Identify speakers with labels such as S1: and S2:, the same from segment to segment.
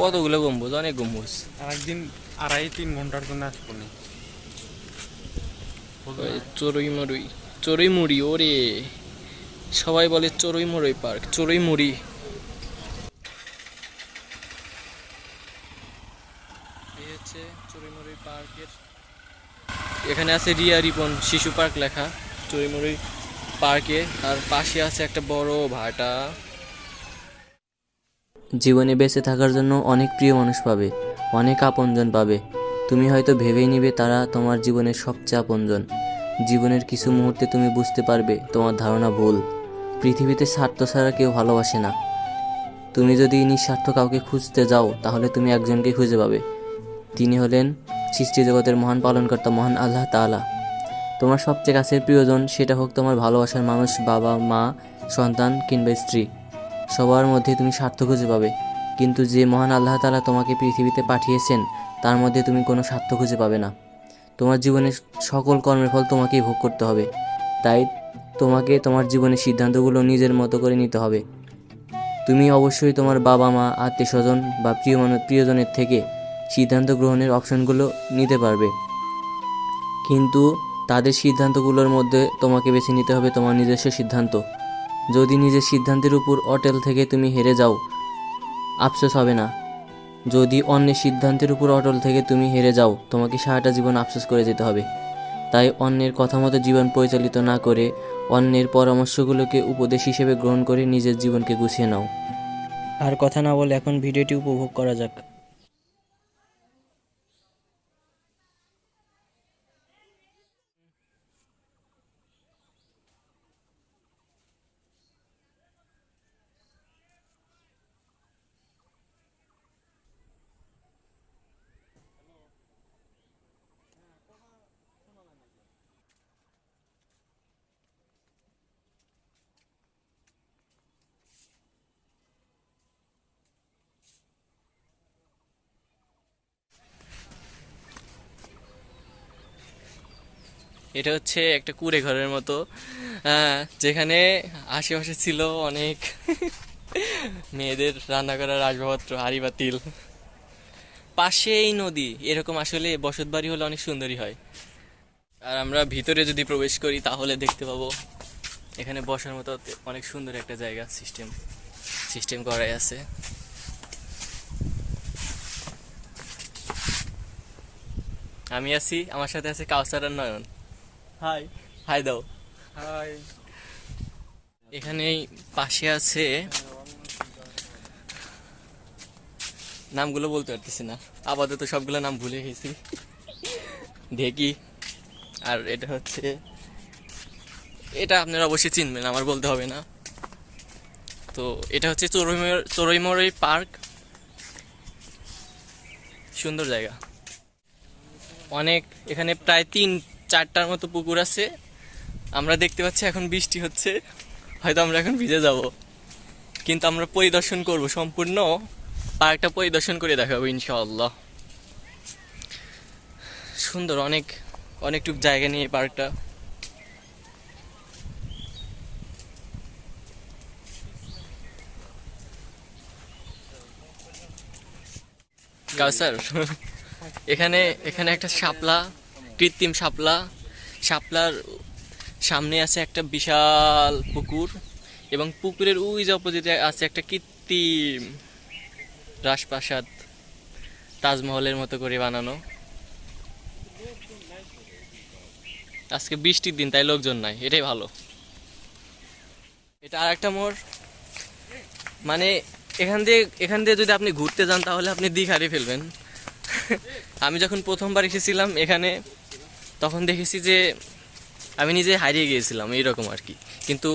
S1: কতগুলো গম্বুজ? অনেক গম্বুজ।
S2: আর একদিন আড়াই তিন ঘণ্টার জন্য আসব নি।
S1: চড়ুই মরুই চড়ুই মুড়ি ওরে। সবাই বলে চড়ুই মরুই পার্ক চড়ুই মুড়ি হচ্ছে পার্কের। এখানে আছে রিয়া রিপন শিশু পার্ক লেখা চড়ুই মরুই পার্কে। আর পাশে আছে একটা বড় ভাটা।
S3: জীবনে বেঁচে থাকার জন্য অনেক প্রিয় মানুষ পাবে, অনেক আপনজন পাবে। তুমি হয়তো ভেবেই নিবে তারা তোমার জীবনের সবচেয়ে আপনজন। জীবনের কিছু মুহূর্তে তুমি বুঝতে পারবে তোমার ধারণা ভুল। পৃথিবীতে স্বার্থ ছাড়া কেউ ভালোবাসে না। তুমি যদি নিঃস্বার্থ কাউকে খুঁজতে যাও, তাহলে তুমি একজনকে খুঁজে পাবে। তিনি হলেন সৃষ্টি জগতের মহান পালনকর্তা, মহান আল্লাহ তাআলা। তোমার সবচেয়ে কাছের প্রিয়জন সেটা হোক তোমার ভালোবাসার মানুষ বাবা, মা, সন্তান কিংবা স্ত্রী। সবার মধ্যে তুমি স্বার্থ খুঁজে পাবে। কিন্তু যে মহান আল্লাহ তালা তোমাকে পৃথিবীতে পাঠিয়েছেন, তার মধ্যে তুমি কোনো স্বার্থ খুঁজে পাবে না। তোমার জীবনের সকল কর্মের ফল তোমাকেই ভোগ করতে হবে। তাই তোমাকে তোমার জীবনের সিদ্ধান্তগুলো নিজের মতো করে নিতে হবে। তুমি অবশ্যই তোমার বাবা মা আত্মীয় স্বজন বা প্রিয় মানুষ প্রিয়জনের থেকে সিদ্ধান্ত গ্রহণের অপশনগুলো নিতে পারবে। কিন্তু তাদের সিদ্ধান্তগুলোর মধ্যে তোমাকে বেছে নিতে হবে তোমার নিজস্ব সিদ্ধান্ত। যদি নিজের সিদ্ধান্তের উপর অটেল থেকে তুমি হেরে যাও, আফসোস হবে না। যদি অন্যের সিদ্ধান্তের উপর অটল থেকে তুমি হেরে যাও, তোমাকে সারাটা জীবন আফসোস করে যেতে হবে। তাই অন্যের কথা মতো জীবন পরিচালিত না করে অন্যের পরামর্শগুলোকে উপদেশ হিসেবে গ্রহণ করে নিজের জীবনকে গুছিয়ে নাও। আর কথা না বলে এখন ভিডিওটি উপভোগ করা যাক।
S1: এটা হচ্ছে একটা কুড়ে ঘরের মতো। আহ, যেখানে আশেপাশে ছিল অনেক মেয়েদের রান্না করার আসবাবপত্র হাঁড়ি বা তিল। পাশেই নদী এরকম আসলে বসত বাড়ি হলে অনেক সুন্দরী হয়। আর আমরা ভিতরে যদি প্রবেশ করি তাহলে দেখতে পাবো এখানে বসার মতো অনেক সুন্দর একটা জায়গা সিস্টেম সিস্টেম করাই আছে। আমি আছি আমার সাথে আছে কাউসার নয়ন। হাই হাই দাও
S2: হাই
S1: এখানে পাশে আছে নামগুলো বলতে পারতেছি না। আপাতত সবগুলো নাম ভুলে গেছি। ঢেকি। আর এটা হচ্ছে এটা আপনারা অবশ্যই চিনবেন আমার বলতে হবে না। তো এটা হচ্ছে চড়ুইমর চড়ুইমরই পার্ক। সুন্দর জায়গা। অনেক এখানে প্রায় তিন চারটার মতো পুকুর আছে। আমরা দেখতে পাচ্ছি এখন বৃষ্টি হচ্ছে। হয়তো আমরা এখন ভিজে যাব। কিন্তু আমরা পরিদর্শন করব সম্পূর্ণ। পার্কটা পরিদর্শন করে দেখাবো ইনশাআল্লাহ। সুন্দর অনেক অনেকটুক জায়গা নিয়ে পার্কটা। কাউসার এখানে এখানে একটা শাপলা কৃত্রিম শাপলা। শাপলার সামনে আছে একটা বিশাল পুকুর এবং পুকুরের ওই যে অপোজিটে আছে একটা কৃত্রিম রাজপ্রাসাদ তাজমহলের মতো করে বানানো। আজকে বৃষ্টির দিন, তাই লোকজন নাই, এটাই ভালো। এটা আর একটা মোড়। মানে এখান দিয়ে এখান দিয়ে যদি আপনি ঘুরতে যান, তাহলে আপনি হারিয়ে ফেলবেন। আমি যখন প্রথমবার এসেছিলাম এখানে তখন দেখেছি যে আমি নিজে হারিয়ে গিয়েছিলাম, এইরকম আর কি। কিন্তু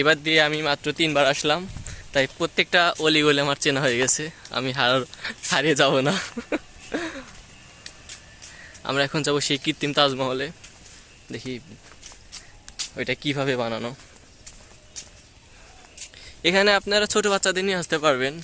S1: এবার দিয়ে আমি মাত্র তিনবার আসলাম, তাই প্রত্যেকটা অলি গলি আমার চেনা হয়ে গেছে, আমি হার, হারিয়ে যাব না। আমরা এখন যাব সেই কৃত্রিম তাজমহলে, দেখি ওইটা কীভাবে বানানো। এখানে আপনারা ছোট বাচ্চাদের নিয়ে আসতে পারবেন,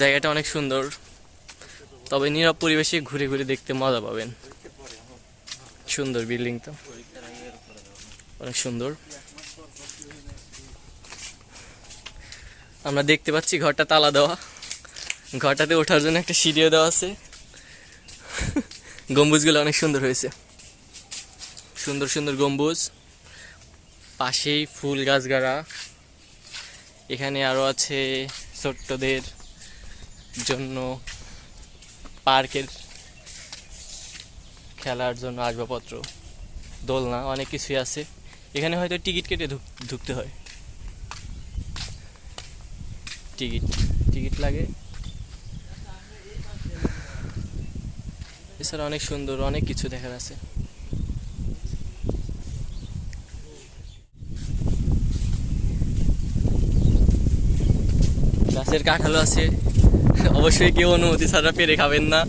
S1: জায়গাটা অনেক সুন্দর, তবে নীরব পরিবেশে ঘুরে ঘুরে দেখতে মজা পাবেন। সুন্দর বিল্ডিং তো অনেক সুন্দর। আমরা দেখতে পাচ্ছি ঘরটা তালা দেওয়া। ঘরটাতে ওঠার জন্য একটা সিঁড়িও দেওয়া আছে। গম্বুজগুলো অনেক সুন্দর হয়েছে। সুন্দর সুন্দর গম্বুজ। পাশেই ফুল গাছ গাড়া এখানে আরও আছে ছোট্টদের জন্য পার্কের খেলার জন্য আসবাবপত্র, দোলনা, অনেক কিছুই আছে। এখানে হয়তো টিকিট কেটে ঢুক- ঢুকতে হয়। টিকিট টিকিট লাগে। এছাড়া অনেক সুন্দর, অনেক কিছু দেখার আছে। গাছের কাঁঠালও আছে। অবশ্যই কেউ অনুমতি ছাড়া পেরে খাবেন না।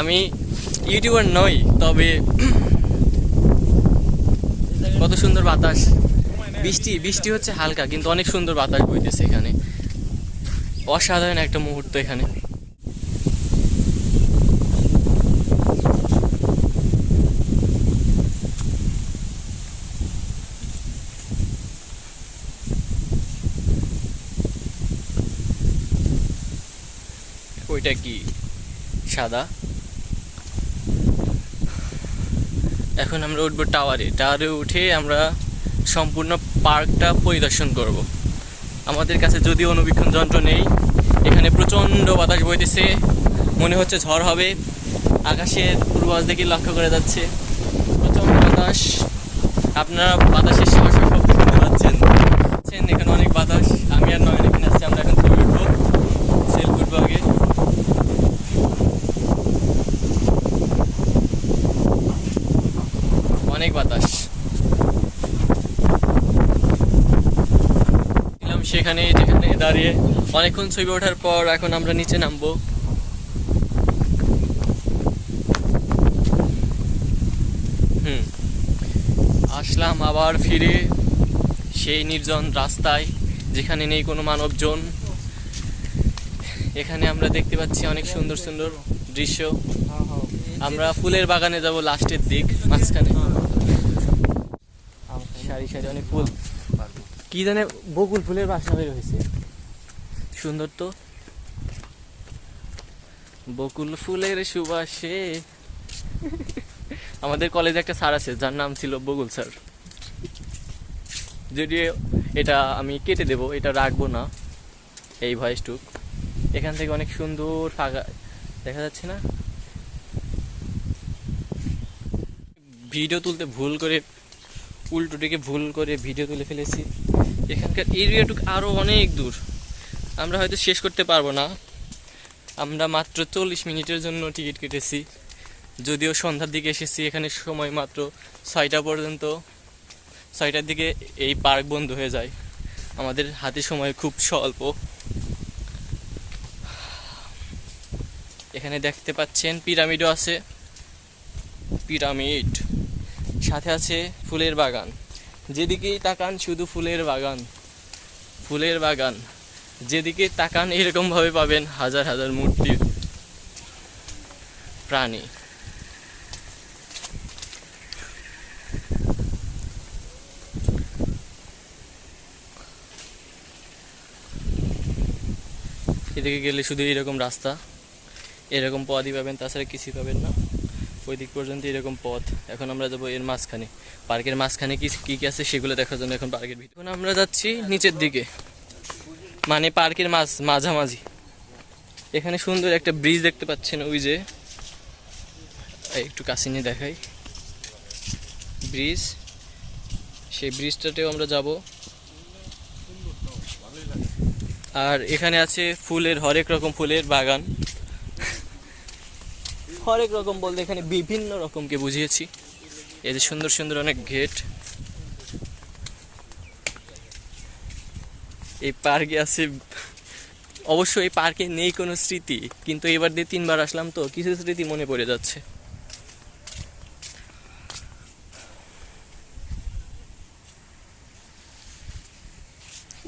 S1: আমি ইউটিউবার নই, তবে কত সুন্দর বাতাস। বৃষ্টি বৃষ্টি হচ্ছে হালকা, কিন্তু অনেক সুন্দর বাতাস বইতেছে এখানে। অসাধারণ একটা মুহূর্ত এখানে। ওইটা কি? সাদা? এখন আমরা উঠবো টাওয়ারে। টাওয়ারে উঠে আমরা সম্পূর্ণ পার্কটা পরিদর্শন করব। আমাদের কাছে যদিও অনুবীক্ষণ যন্ত্র নেই, এখানে প্রচণ্ড বাতাস বইতেছে, মনে হচ্ছে ঝড় হবে, আকাশের পূর্বাস দিকে লক্ষ্য করে যাচ্ছে। প্রচণ্ড বাতাস, আপনারা বাতাসের শব্দ শুনতে পাচ্ছেন এখানে অনেক বাতাস, আমি আর আমরা এখন ছবি উঠবো সেলফি উঠবো আগে অনেক বাতাস। ছিলাম সেখানে, যেখানে দাঁড়িয়ে অনেকক্ষণ ছবি ওঠার পর এখন আমরা নিচে নামবো। আসলাম আবার ফিরে সেই নির্জন রাস্তায়, যেখানে নেই কোনো মানবজন। এখানে আমরা দেখতে পাচ্ছি অনেক সুন্দর সুন্দর দৃশ্য। আমরা ফুলের বাগানে যাব লাস্টের দিক, মাঝখানে। সারি সারি, অনেক ফুল। কি জানে বকুল ফুলের বাসা বের হয়েছে। সুন্দর তো। বকুল ফুলের সুবাসে। আমাদের কলেজে একটা স্যার আছে, যার নাম ছিল বকুল স্যার যদি এটা আমি কেটে দেব, এটা রাখব না। এই ভয়েসটুক এখান থেকে অনেক সুন্দর ফাঁকা, দেখা যাচ্ছে না? ভিডিও তুলতে ভুল করে উল্টো দিকে ভুল করে ভিডিও তুলে ফেলেছি। এখানকার এরিয়াটুক আরও অনেক দূর। আমরা হয়তো শেষ করতে পারব না। আমরা মাত্র চল্লিশ মিনিটের জন্য টিকিট কেটেছি। যদিও সন্ধ্যার দিকে এসেছি, এখানে সময় মাত্র ছয়টা পর্যন্ত। ছয়টার দিকে এই পার্ক বন্ধ হয়ে যায়। আমাদের হাতে সময় খুব স্বল্প। এখানে দেখতে পাচ্ছেন, পিরামিডও আছে। পিরামিড। সাথে আছে ফুলের বাগান। যেদিকেই তাকান শুধু ফুলের বাগান। ফুলের বাগান। যেদিকে তাকান এরকমভাবে পাবেন হাজার হাজার মূর্তির প্রাণী। এদিকে গেলে শুধু এরকম রাস্তা। এরকম পদই পাবেন, তাছাড়া কিছুই পাবেন না। ওই দিক পর্যন্ত এরকম পথ। এখন আমরা যাব এর মাঝখানে। পার্কের মাঝখানে কি কি আছে সেগুলো দেখার জন্য এখন পার্কের ভিতরে। এখন আমরা যাচ্ছি নিচের দিকে। মানে পার্কের মাঝ, মাঝামাঝি। এখানে সুন্দর একটা ব্রিজ দেখতে পাচ্ছেন ওই যে। একটু কাছে নিয়ে দেখাই। ব্রিজ। সেই ব্রিজটাতেও আমরা যাব। আর এখানে আছে ফুলের, হরেক রকম ফুলের বাগান। হরেক রকম বলতে এখানে বিভিন্ন রকমকে বুঝিয়েছি। এই যে সুন্দর সুন্দর অনেক গেট। এই পার্কে আছে অবশ্য এই পার্কে নেই কোনো স্মৃতি, কিন্তু এবার দিয়ে তিনবার আসলাম তো কিছু স্মৃতি মনে পড়ে যাচ্ছে।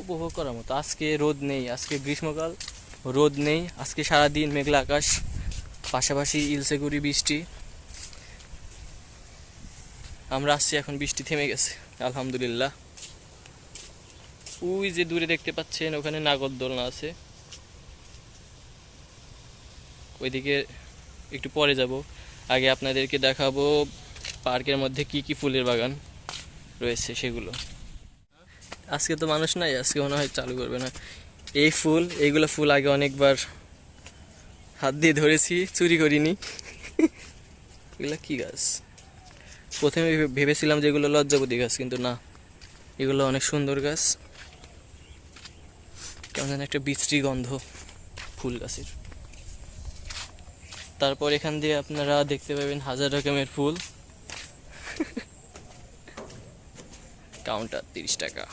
S1: উপভোগ করার মতো। আজকে রোদ নেই, আজকে গ্রীষ্মকাল, রোদ নেই, আজকে সারাদিন মেঘলা আকাশ। পাশাপাশি ইলসেগুড়ি বৃষ্টি। আমরা আসছি এখন, বৃষ্টি থেমে গেছে, আলহামদুলিল্লাহ। ওই যে দূরে দেখতে পাচ্ছেন, ওখানে নাগরদোলনা আছে। ওইদিকে একটু পরে যাব। আগে আপনাদেরকে দেখাবো পার্কের মধ্যে কি কি ফুলের বাগান রয়েছে সেগুলো। আজকে তো মানুষ নাই, আজকে মনে হয় চালু করবে না। এই ফুল, এইগুলো ফুল আগে অনেকবার হাত দিয়ে ধরেছি, চুরি করিনি। এগুলো কি গাছ? প্রথমে ভেবে- ভেবেছিলাম যে এগুলো লজ্জাপতি গাছ, কিন্তু না। এগুলো অনেক সুন্দর গাছ। কেমন যেন একটা বিশ্রী গন্ধ ফুল গাছের। তারপর এখান দিয়ে আপনারা দেখতে পাবেন হাজার রকমের ফুল। কাউন্টার তিরিশ টাকা।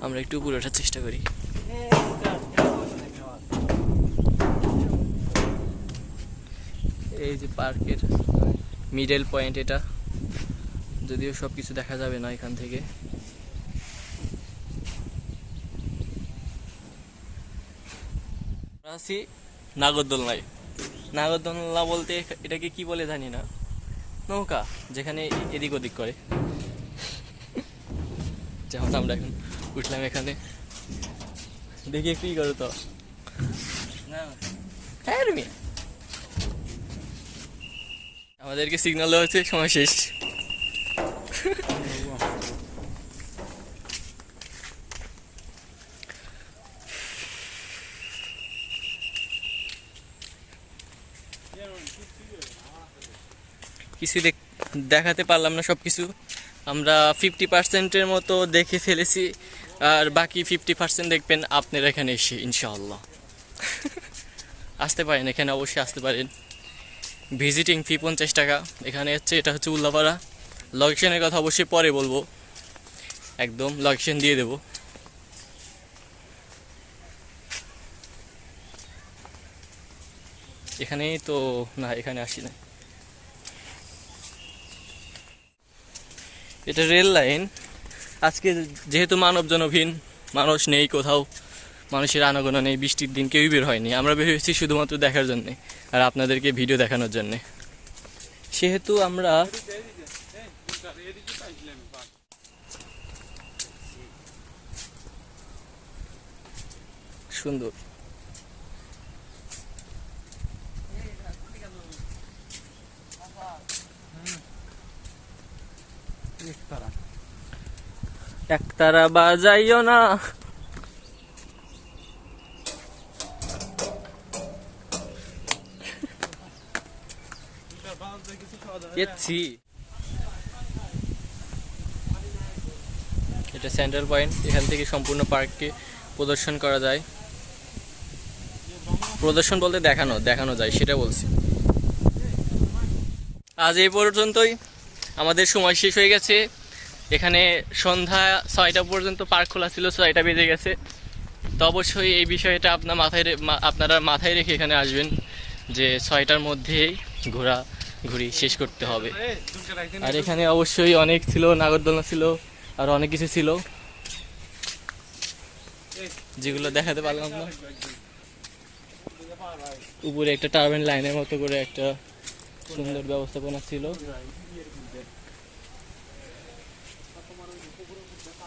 S1: আমরা একটু উপরে ওঠার চেষ্টা করি। এই যে পার্কের মিডল পয়েন্ট এটা। যদিও সব কিছু দেখা যাবে না এখান থেকে। আছি নাগরদোলনায়। নাগরদোলনা বলতে এটাকে কি বলে জানি না। নৌকা, যেখানে এদিক ওদিক করে। যেমন আমরা এখন উঠলাম এখানে। দেখি একটু করো তো। হ্যাঁ আমাদেরকে সিগন্যাল দেওয়া হচ্ছে, সময় শেষ। কিছু দেখ- দেখাতে পারলাম না সব কিছু আমরা ফিফটি পার্সেন্টের মতো দেখে ফেলেছি। আর বাকি ফিফটি পার্সেন্ট দেখবেন আপনারা এখানে এসে ইনশাআল্লাহ। আসতে পারেন এখানে অবশ্যই আসতে পারেন। ভিজিটিং ফি পঞ্চাশ টাকা এখানে হচ্ছে এটা হচ্ছে উল্লাপাড়া। লোকেশনের কথা অবশ্যই পরে বলব। একদম লোকেশন দিয়ে দেবো। এখানেই তো না এখানে আসি না এটা রেল লাইন আজকে যেহেতু মানব জনহীন, মানুষ নেই কোথাও, মানুষের আনাগোনা নেই, বৃষ্টির দিন কেউই বের হয়নি। আমরা বের হয়েছি শুধুমাত্র দেখার জন্যে আর আপনাদেরকে ভিডিও দেখানোর জন্যে। সেহেতু আমরা সুন্দর। একতারা বাজাইও না। এটা সেন্টার পয়েন্ট এখান থেকে সম্পূর্ণ পার্ককে প্রদর্শন করা যায়। প্রদর্শন বলতে দেখানো দেখানো যায়, সেটা বলছি। আজ এই পর্যন্তই। আমাদের সময় শেষ হয়ে গেছে। এখানে সন্ধ্যা ছয়টা পর্যন্ত পার্ক খোলা ছিল, ছয়টা বেজে গেছে। তো অবশ্যই এই বিষয়টা আপনার মাথায় আপনারা মাথায় রেখে এখানে আসবেন যে ছয়টার মধ্যেই ঘোরা ঘুরি শেষ করতে হবে। আর এখানে অবশ্যই অনেক ছিল, নাগরদোলনা ছিল, আর অনেক কিছু ছিল। যেগুলো দেখাতে পারলাম না। উপরে একটা টার্বেন লাইনের মতো করে একটা সুন্দর ব্যবস্থাপনা ছিল।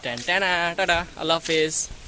S1: Tantana, tada, Allah Hafiz.